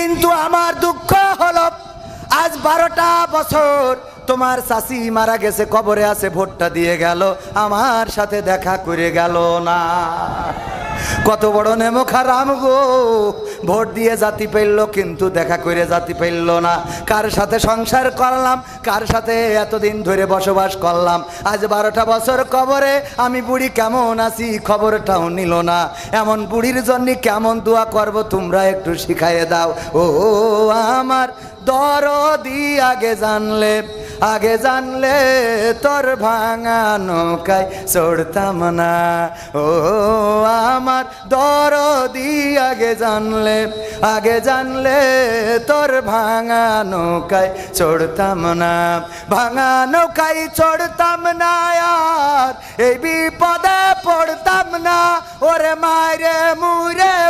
কিন্তু আমার দুঃখ হল আজ বারোটা বছর তোমার চাষি মারা গেছে, কবরে আছে, ভোটটা দিয়ে গেল, আমার সাথে দেখা করে গেল না। কত বড় নেমো খারাম গো, ভোট দিয়ে জাতি পেল কিন্তু দেখা করে জাতি পেল না। কার সাথে সংসার করলাম, কার সাথে এতদিন ধরে বসবাস করলাম? আজ বারোটা বছর কবরে, আমি বুড়ি কেমন আছি, খবরটাও নিল না। এমন বুড়ির জন্য কেমন দোয়া করব, তোমরা একটু শিখাইয়ে দাও। ও, আমার দরদি আগে জানলে আগে জানলে তোর ভাঙা নৌকায় চড়তাম না। ও আমার দরদি, আগে জানলে আগে জানলে তোর ভাঙা নৌকায় চড়তাম না। ভাঙা নৌকায় চড়তাম না আর এই বিপদে পড়তাম না। ওরে মায়েরে মুরে বর্ডারে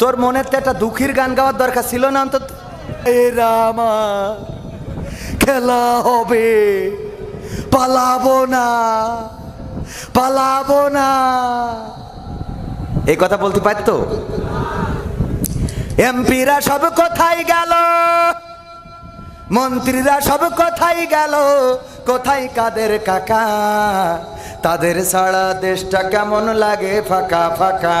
তোর মনের তো একটা দুঃখীর গান গাওয়ার দরকার ছিল না অন্তত? এ রামা খেলা হবে পালাবো না পালাবো না। এই কথা বলতে পারতো? এমপিরা সব কোথায় গেল? মন্ত্রীরা সব কোথায় গেল? কোথায় কাদের কাকা? তাদের সারা দেশটা কেমন লাগে ফাঁকা ফাঁকা?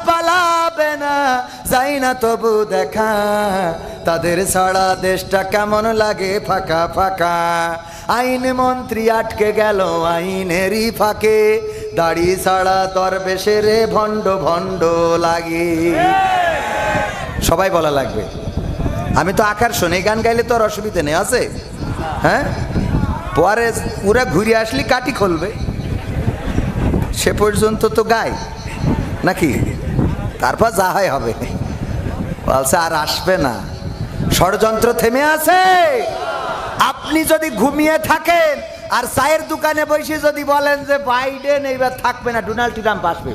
যাই না তবু দেখা, তাদের ছাড়া দেশটা কেমন লাগে ফাঁকা ফাঁকা। আইন মন্ত্রী আটকে গেল আইনেরই ফাঁকে, দাড়ি ছাড়া দরবেশে রে ভণ্ড ভণ্ড লাগে। সবাই বলা লাগবে। আমি তো আকার শুনে গান গাইলে তো আর অসুবিধা নেই, আছে? হ্যাঁ? পরে পুরা ঘুরে আসলি কাটি খুলবে। সে পর্যন্ত তো গায়। নাকি? তারপর যা হয় হবে। বলছে, আর আসবে না। ষড়যন্ত্র থেমে আছে। আপনি যদি ঘুমিয়ে থাকেন, আর চায়ের দোকানে বসে যদি বলেন যে বাইডেন এইবার থাকবে না ডোনাল্ড ট্রাম্প আসবে।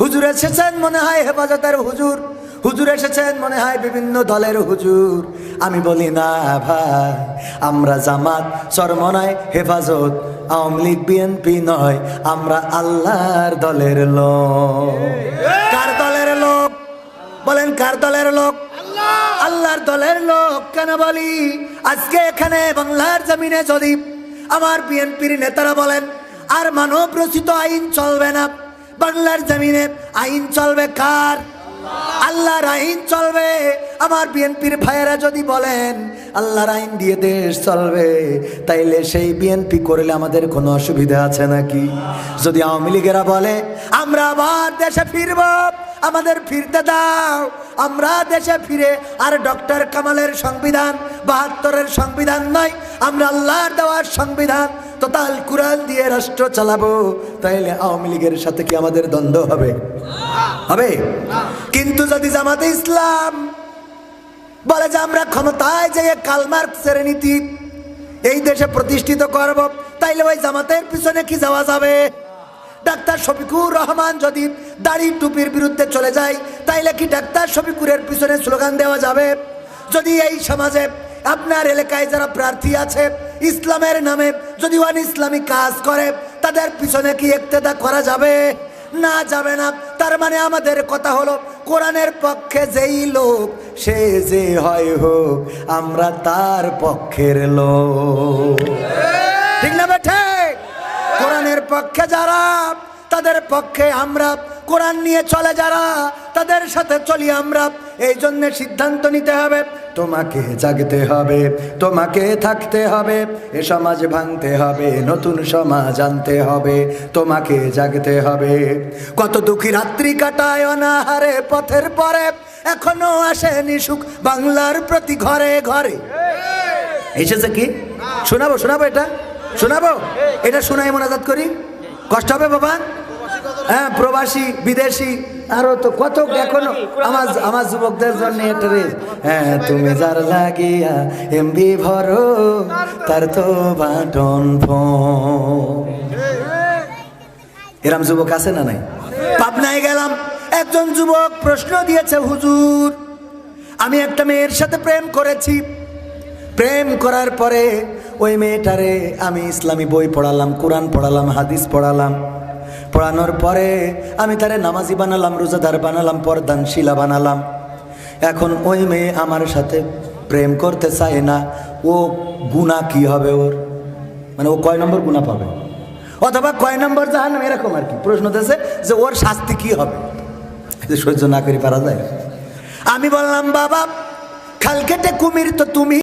হুজুর এসেছেন মনে হয় হেফাজতের হুজুর। হুজুর এসেছেন মনে হয় বিভিন্ন দলের হুজুর। আমি বলি, না ভাই, আমরা জামাত, চরমনায় হেফাজত। আওয়ামী লীগ, বিএনপি নয়, আমরা আল্লাহর দলের লোক। কার বলেন কার দলের লোক? আল্লাহর দলের লোক কেন বলি? আজকে এখানে বাংলার জমিনে যদি আমার বিএনপির নেতারা বলেন আর মানব রচিত আইন চলবে না বাংলার জমিনে আইন চলবে কার? আল্লাহর আইন চলবে। আমার বিএনপির ভাইয়েরা যদি বলেন আল্লাহর আইন দিয়ে দেশ চলবে। তাইলে সেই বিএনপি করলে আমাদের কোনো অসুবিধা আছে নাকি? যদি আওয়ামী লীগেরা বলে, আমরা আবার দেশে ফিরব, আমাদের ফিরতে দাও, আমরা দেশে ফিরে, আর ডক্টর কামালের সংবিধান, বাহাত্তরের সংবিধান নয়, আমরা আল্লাহর দেওয়ার সংবিধান, তোতাল কুরআন দিয়ে রাষ্ট্র চালাবো। তাইলে আওয়ামী লীগের সাথে কি আমাদের দ্বন্দ্ব হবে? হবে। কিন্তু যদি জামাতে ইসলাম বলে যে আমরা ক্ষমতায় যে কালমার্কসের নীতি। এই দেশে প্রতিষ্ঠিত করব, তাইলে ওই জামাতের পিছনে কি যাওয়া যাবে? ডাক্তার শফিকুর রহমান যদি দাড়ি টুপির বিরুদ্ধে চলে যায়, তাইলে কি ডাক্তার শফিকুরের পিছনে স্লোগান দেওয়া যাবে? যদি এই সমাজে আপনার এলাকায় যারা প্রার্থী আছে, ইসলামের নামে যদি ওয়ান ইসলামী কাজ করে, তাদের পিছনে কি একতেদা করা যাবে? না যাবে না। তার মানে আমাদের কথা হলো, কোরআনের পক্ষে যেই লোক, সে যে হয় হোক, আমরা তার পক্ষের লোক। ঠিক না বেঠে? কোরআনের পক্ষে যারা, তাদের পক্ষে আমরা কোরআন নিয়ে চলে যারা, তাদের সাথে চলি আমরা। এই জন্যে সিদ্ধান্ত নিতে হবে তোমাকে জাগতে হবে, তোমাকে থাকতে হবে, এ সমাজ ভাঙতে হবে, নতুন সমাজ আনতে হবে, তোমাকে জাগতে হবে। কত দুঃখী রাত্রি কাটায় অনাহারে পথের পরে, এখনও আসেনি সুখ বাংলার প্রতি ঘরে ঘরে। এসেছে কি? শোনাবো শোনাবো এটা? শোনাবো? এটা শোনাই মোনাজাত করি? কষ্ট হবে বাবা? হ্যাঁ প্রবাসী, বিদেশি, আরও তো কত এখনও আমার আমার যুবকদের জন্য এটা রে হ্যাঁ তুমি যার লাগিয়া এমবি ভরো, তার তো বাটন এরম যুবক আছে না নাই? পাবনায় গেলাম, একজন যুবক প্রশ্ন দিয়েছে, হুজুর, আমি একটা মেয়ের সাথে প্রেম করেছি। প্রেম করার পরে ওই মেয়েটারে আমি ইসলামী বই পড়ালাম, কোরআন পড়ালাম, হাদিস পড়ালাম। পড়ানোর পরে আমি তারে নামাজি বানালাম, রোজাদার বানালাম, পর্দানশিলা বানালাম। এখন ওই মেয়ে আমার সাথে প্রেম করতে চায় না। ও গুণা কি হবে ওর? মানে ও কয় নম্বর গুণা পাবে? অথবা কয় নম্বর জাহান এরকম আর কি। প্রশ্ন দিয়েছে যে ওর শাস্তি কি হবে? যে সহ্য না করে, পারা যায়। আমি বললাম, বাবা, খাল কেটে কুমির তো তুমি